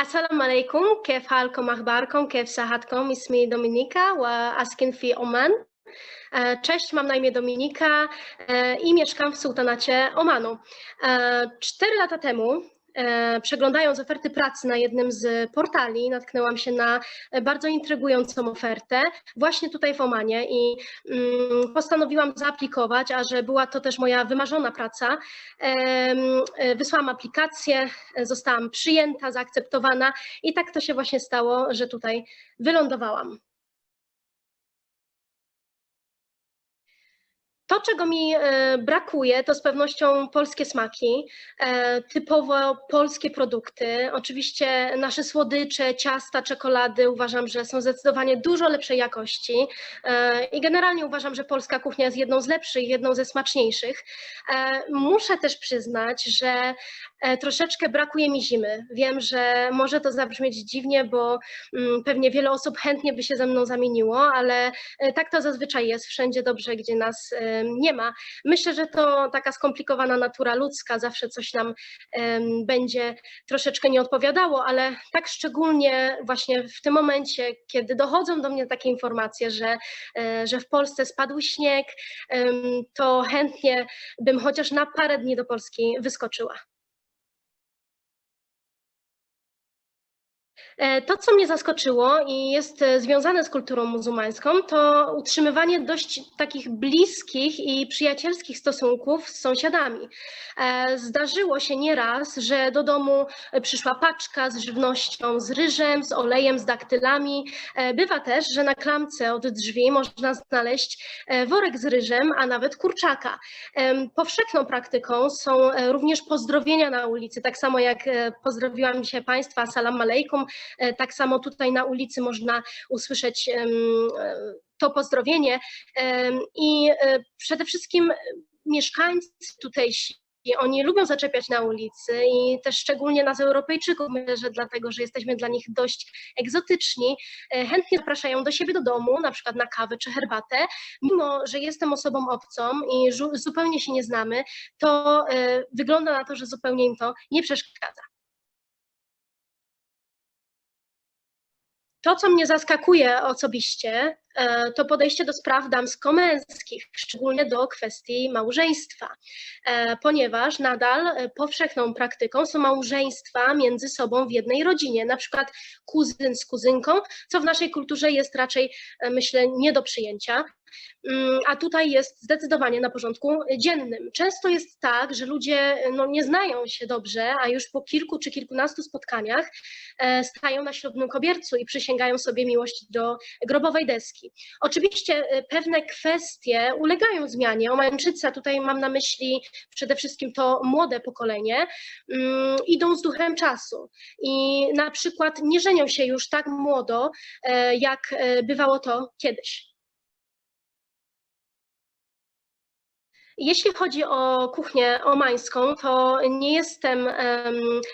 السلام عليكم كيف حالكم أخباركم كيف صحتكم اسمي دومينيكا وأسكن في عمان E, Cześć, mam na imię Dominika e, i mieszkam w sultanacie Omanu. E, Cztery lata temu, e, przeglądając oferty pracy na jednym z portali, natknęłam się na bardzo intrygującą ofertę właśnie tutaj w Omanie i mm, postanowiłam zaaplikować, a że była to też moja wymarzona praca, e, wysłałam aplikację, e, zostałam przyjęta, zaakceptowana i tak to się właśnie stało, że tutaj wylądowałam. To, czego mi e, brakuje, to z pewnością polskie smaki, e, typowo polskie produkty. Oczywiście nasze słodycze, ciasta, czekolady uważam, że są zdecydowanie dużo lepszej jakości e, i generalnie uważam, że polska kuchnia jest jedną z lepszych, jedną ze smaczniejszych. Muszę też przyznać, że troszeczkę brakuje mi zimy. Wiem, że może to zabrzmieć dziwnie, bo mm, pewnie wiele osób chętnie by się ze mną zamieniło, ale tak to zazwyczaj jest wszędzie dobrze, gdzie nas nie ma. Myślę, że to taka skomplikowana natura ludzka, zawsze coś nam będzie troszeczkę nie odpowiadało, ale tak szczególnie właśnie w tym momencie, kiedy dochodzą do mnie takie informacje, że, e, że w Polsce spadł śnieg, to chętnie bym chociaż na parę dni do Polski wyskoczyła. To, co mnie zaskoczyło i jest e, związane z kulturą muzułmańską, to utrzymywanie dość takich bliskich i przyjacielskich stosunków z sąsiadami. E, zdarzyło się nieraz, że do domu przyszła paczka z żywnością, z ryżem, z olejem, z daktylami. Bywa też, że na klamce od drzwi można znaleźć worek z ryżem, a nawet kurczaka. Powszechną praktyką są również pozdrowienia na ulicy, tak samo jak pozdrowiłam dzisiaj Państwa, salam alejkum, E, tak samo tutaj na ulicy można usłyszeć e, to pozdrowienie. I e, przede wszystkim mieszkańcy tutejsi oni lubią zaczepiać na ulicy i też szczególnie nas Europejczyków, myślę, że dlatego, że jesteśmy dla nich dość egzotyczni, chętnie zapraszają do siebie do domu, na przykład na kawę czy herbatę. Mimo, że jestem osobą obcą i zupełnie się nie znamy, to wygląda na to, że zupełnie im to nie przeszkadza. To, co mnie zaskakuje osobiście, e, to podejście do spraw damsko-męskich, szczególnie do kwestii małżeństwa, e, ponieważ nadal e, powszechną praktyką są małżeństwa między sobą w jednej rodzinie, na przykład kuzyn z kuzynką, co w naszej kulturze jest raczej, myślę, nie do przyjęcia. Mm, a tutaj jest zdecydowanie na porządku dziennym. Często jest tak, że ludzie no, nie znają się dobrze, a już po kilku czy kilkunastu spotkaniach e, stają na ślubnym kobiercu i przysięgają sobie miłość do grobowej deski. Oczywiście e, pewne kwestie ulegają zmianie. Omańczyca, tutaj mam na myśli przede wszystkim to młode pokolenie, mm, idą z duchem czasu i na przykład nie żenią się już tak młodo, e, jak bywało to kiedyś. Jeśli chodzi o kuchnię omańską, to nie jestem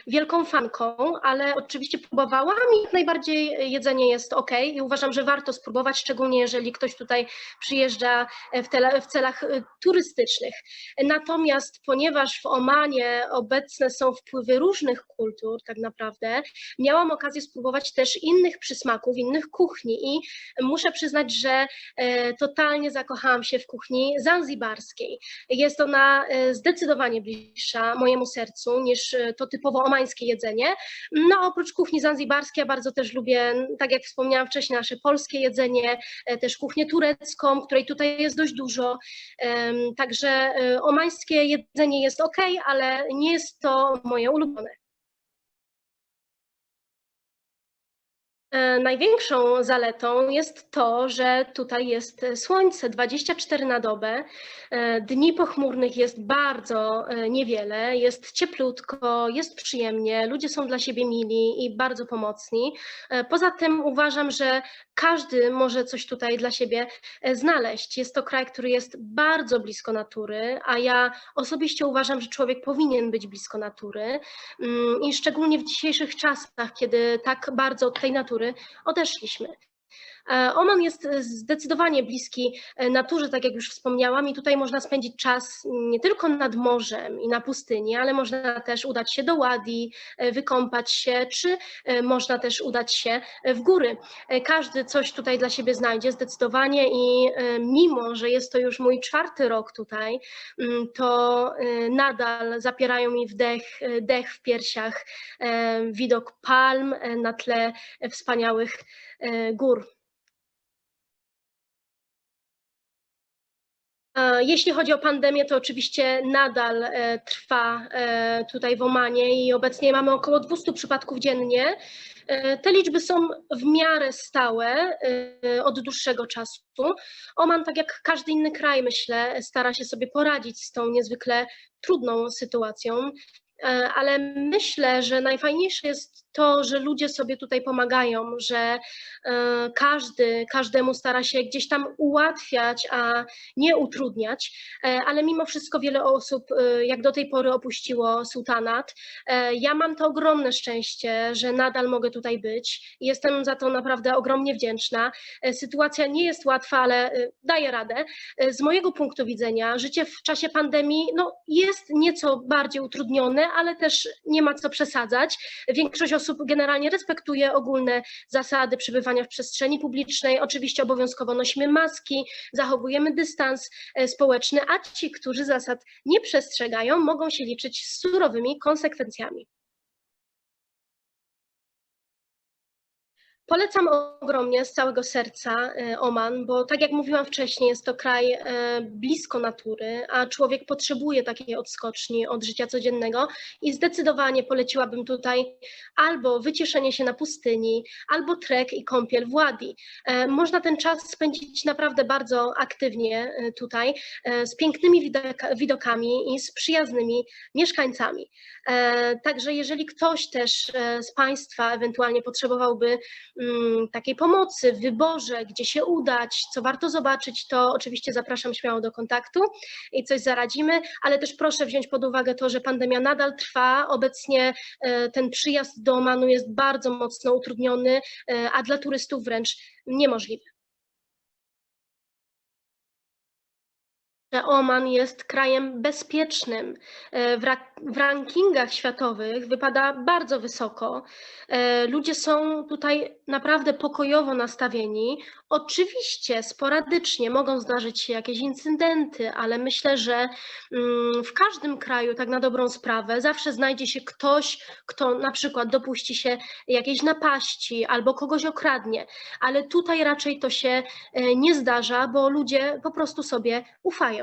wielką fanką, ale oczywiście próbowałam i jak najbardziej jedzenie jest ok i uważam, że warto spróbować, szczególnie jeżeli ktoś tutaj przyjeżdża w, tele, w celach y, turystycznych. Natomiast ponieważ w Omanie obecne są wpływy różnych kultur, tak naprawdę, miałam okazję spróbować też innych przysmaków, innych kuchni i muszę przyznać, że e, totalnie zakochałam się w kuchni zanzibarskiej. Jest ona e, zdecydowanie bliższa mojemu sercu niż e, to typowo omańskie jedzenie. No oprócz kuchni zanzibarskiej ja bardzo też lubię, tak jak wspomniałam wcześniej, nasze polskie jedzenie, e, też kuchnię turecką, której tutaj jest dość dużo. Także omańskie jedzenie jest ok, ale nie jest to moje ulubione. Największą zaletą jest to, że tutaj jest słońce 24 na dobę. E, dni pochmurnych jest bardzo e, niewiele, jest cieplutko, jest przyjemnie, ludzie są dla siebie mili i bardzo pomocni. Poza tym uważam, że każdy może coś tutaj dla siebie znaleźć. Jest to kraj, który jest bardzo blisko natury, a ja osobiście uważam, że człowiek powinien być blisko natury mm, i szczególnie w dzisiejszych czasach, kiedy tak bardzo od tej natury odeszliśmy. E, Oman jest zdecydowanie bliski e, naturze, tak jak już wspomniałam, i tutaj można spędzić czas nie tylko nad morzem i na pustyni, ale można też udać się do Wadi, e, wykąpać się, czy e, można też udać się w góry. E, Każdy coś tutaj dla siebie znajdzie zdecydowanie i e, mimo, że jest to już mój czwarty rok tutaj, mm, to e, nadal zapierają mi wdech, e, dech w piersiach, e, widok palm e, na tle wspaniałych e, gór. Jeśli chodzi o pandemię, to oczywiście nadal e, trwa e, tutaj w Omanie i obecnie mamy około 200 przypadków dziennie. E, Te liczby są w miarę stałe od dłuższego czasu. Oman, tak jak każdy inny kraj, myślę, stara się sobie poradzić z tą niezwykle trudną sytuacją. Ale myślę, że najfajniejsze jest to, że ludzie sobie tutaj pomagają, że e, każdy, każdemu stara się gdzieś tam ułatwiać, a nie utrudniać, E, ale mimo wszystko wiele osób e, jak do tej pory opuściło sułtanat. Ja mam to ogromne szczęście, że nadal mogę tutaj być jestem za to naprawdę ogromnie wdzięczna. Sytuacja nie jest łatwa, ale daję radę. Z mojego punktu widzenia życie w czasie pandemii no, jest nieco bardziej utrudnione, ale też nie ma co przesadzać. Większość osób generalnie respektuje ogólne zasady przebywania w przestrzeni publicznej. Oczywiście obowiązkowo nosimy maski, zachowujemy dystans e, społeczny, a ci, którzy zasad nie przestrzegają, mogą się liczyć z surowymi konsekwencjami. Polecam ogromnie z całego serca e, Oman, bo tak jak mówiłam wcześniej, jest to kraj e, blisko natury, a człowiek potrzebuje takiej odskoczni od życia codziennego i zdecydowanie poleciłabym tutaj albo wycieszenie się na pustyni, albo trek i kąpiel w Wadi. E, Można ten czas spędzić naprawdę bardzo aktywnie tutaj, z pięknymi widoka- widokami i z przyjaznymi mieszkańcami. Także jeżeli ktoś też z Państwa ewentualnie potrzebowałby takiej pomocy w wyborze, gdzie się udać, co warto zobaczyć, to oczywiście zapraszam śmiało do kontaktu i coś zaradzimy, ale też proszę wziąć pod uwagę to, że pandemia nadal trwa. Obecnie e, ten przyjazd do Omanu jest bardzo mocno utrudniony, e, a dla turystów wręcz niemożliwy. Że Oman jest krajem bezpiecznym. E, W, ra- w rankingach światowych wypada bardzo wysoko. E, Ludzie są tutaj naprawdę pokojowo nastawieni. Oczywiście sporadycznie mogą zdarzyć się jakieś incydenty, ale myślę, że mm, w każdym kraju, tak na dobrą sprawę, zawsze znajdzie się ktoś, kto na przykład dopuści się jakiejś napaści albo kogoś okradnie, ale tutaj raczej to się e, nie zdarza, bo ludzie po prostu sobie ufają.